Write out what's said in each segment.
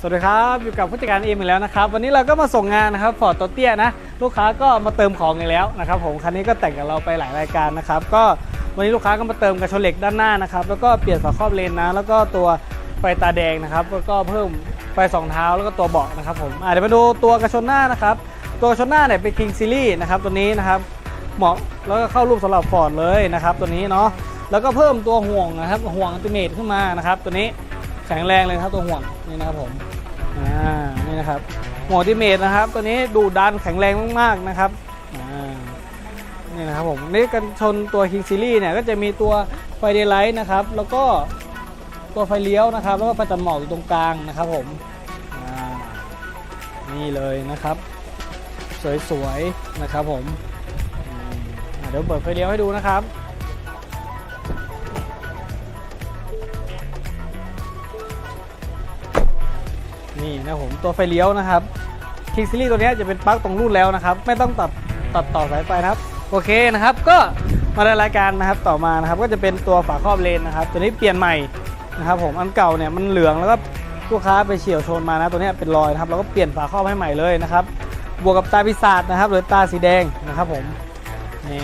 สวัสดีครับอยู่กับผู้จัดการเอ็มอีกแล้วนะครับวันนี้เราก็มาส่งงานนะครับฟอร์ดตัวเตี้ยนะลูกค้าก็มาเติมของอีกแล้วนะครับผมคันนี้ก็แต่งกับเราไปหลายรายการนะครับก็วันนี้ลูกค้าก็มาเติมกระชนเหล็กด้านหน้านะครับแล้วก็เปลี่ยนฝาครอบเลนนะแล้วก็ตัวไฟตาแดงนะครับแล้วก็เพิ่มไฟสองเท้าแล้วก็ตัวเบาะนะครับผมเดี๋ยวมาดูตัวกระชนหน้านะครับตัวกระชนหน้าเนี่ยเป็น King Series นะครับตัวนี้นะครับเหมาะแล้วก็เข้ารูปสำหรับฟอร์ดเลยนะครับตัวนี้เนาะแล้วก็เพิ่มตัวห่วงนะครับห่วงอัลติเมทขึ้นมานะครับตัวนี้แข็งแรงเลยครับตัวห่วงนี่นะครับผม อ่านี่นะครับห่วงอัลติเมทนะครับ ตัวนี้ดูดันแข็งแรงมากๆนะครับอ่านี่นะครับผมนี่กันชนตัว King Series เนี่ยก็จะมีตัวไฟเดย์ไลท์นะครับ แล้วก็ตัวไฟเลี้ยวนะครับ แล้วก็ไฟตัดหมอกอยู่ตรงกลางนะครับผมนี่เลยนะครับ สวยๆนะครับผมเดี๋ยวเปิดไฟเลี้ยวให้ดูนะครับ นี่นะผมตัวไฟเลี้ยวนะครับคิงซีรีส์ตัวนี้จะเป็นปลั๊กตรงรุ่นแล้วนะครับ ไม่ต้องตัดตัดต่อสายไฟนะครับ โอเคนะครับ ก็มาในรายการนะครับต่อมานะครับ ก็จะเป็นตัวฝาครอบเลนนะครับ ตัวนี้เปลี่ยนใหม่นะครับ ผมอันเก่าเนี่ยมันเหลืองแล้วก็ลูกค้าไปเฉียวชนมานะตัวนี้เป็นรอยนะครับเราก็เปลี่ยนฝาครอบให้ใหม่เลยนะครับ บวกกับตาพิศาจนะครับ หรือตาสีแดงนะครับผมนี่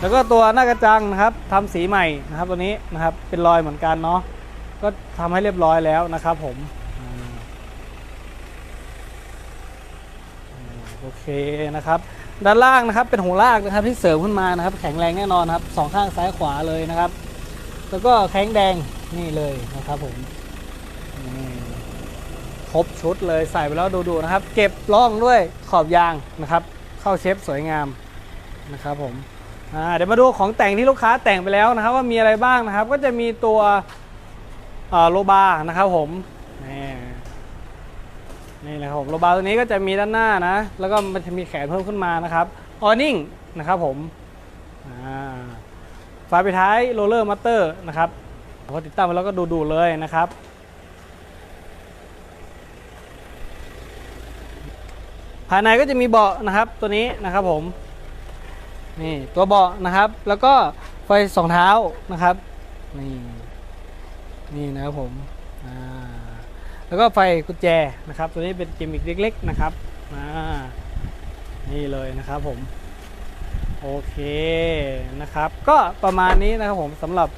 แล้วก็ตัวหน้ากระจังนะครับทำสีใหม่นะครับตัวนี้นะครับเป็นรอยเหมือนกันเนาะก็ทำให้เรียบร้อยแล้วนะครับผมอ่า โอเคนะครับ ด้านล่างนะครับเป็นหัวลากนะครับที่เสริมขึ้นมานะครับ แข็งแรงแน่นอนครับสองข้างซ้ายขวาเลยนะครับ แล้วก็แข้งแดงนี่เลยนะครับผมครบชุดเลยใส่ไปแล้วดูๆนะครับ เก็บร่องด้วยขอบยางนะครับ เข้าเชฟสวยงามนะครับผมเดี๋ยวมาดูของแต่งที่ลูกค้าแต่งไปแล้วนะครับ ว่ามีอะไรบ้างนะครับ ก็จะมีตัวโลบาร์นะครับผม นี่นะครับผมโลบาร์ตัวนี้ก็จะมีด้านหน้านะ แล้วก็มันจะมีแขนเพิ่มขึ้นมานะครับออนิ่งนะครับผมอ่าฝาปิดท้ายโรลเลอร์มัตเตอร์นะครับพอติดตั้งไปแล้วก็ดูๆเลยนะครับภายในก็จะมีเบาะนะครับตัวนี้นะครับผมนี่ตัวเบาะนะครับ แล้วก็ไฟสองเท้านะครับนี่นี่นะครับผมอ่า แล้วก็ไฟกุญแจนะครับ ตัวนี้เป็นกิมมิคเล็กๆนะครับอ่านี่เลยนะครับผมโอเคนะครับ ก็ประมาณนี้นะครับผมสำหรับ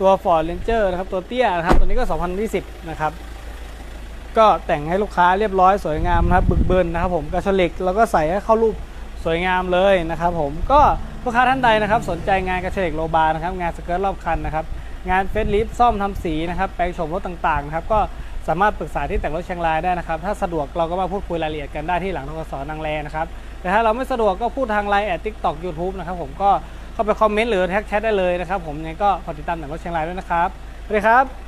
ตัว Ford Ranger นะครับ ตัวเตี้ยนะครับ ตัวนี้ก็ 2020 นะครับ ก็แต่งให้ลูกค้าเรียบร้อยสวยงามนะครับ บึกเบินนะครับผมกระชลิกแล้วก็ใส่ให้เข้ารูปสวยงามเลยนะครับ ผมก็ลูกค้าท่านใดนะครับ สนใจงานกระชลิกโลบาร์นะครับ งานสเกิร์ตรอบคันนะครับ งานเฟสลิฟซ่อมทำสีนะครับแปลงโฉมรถต่างๆนะครับ ก็ สามารถปรึกษาที่แต่งรถเชียงรายได้นะครับ ถ้าสะดวกเราก็มาพูดคุยรายละเอียดกันได้ที่หลังทกศนางแรนะครับ แต่ถ้าเราไม่สะดวกก็พูดทางไลน์แอดทิกตอกยูทูบนะครับผมก็เข้าไปคอมเมนต์หรือแท็กแชทได้เลยนะครับผมยังไงก็ขอติดตามแต่งรถเชียงรายด้วยนะครับสวัสดีครับ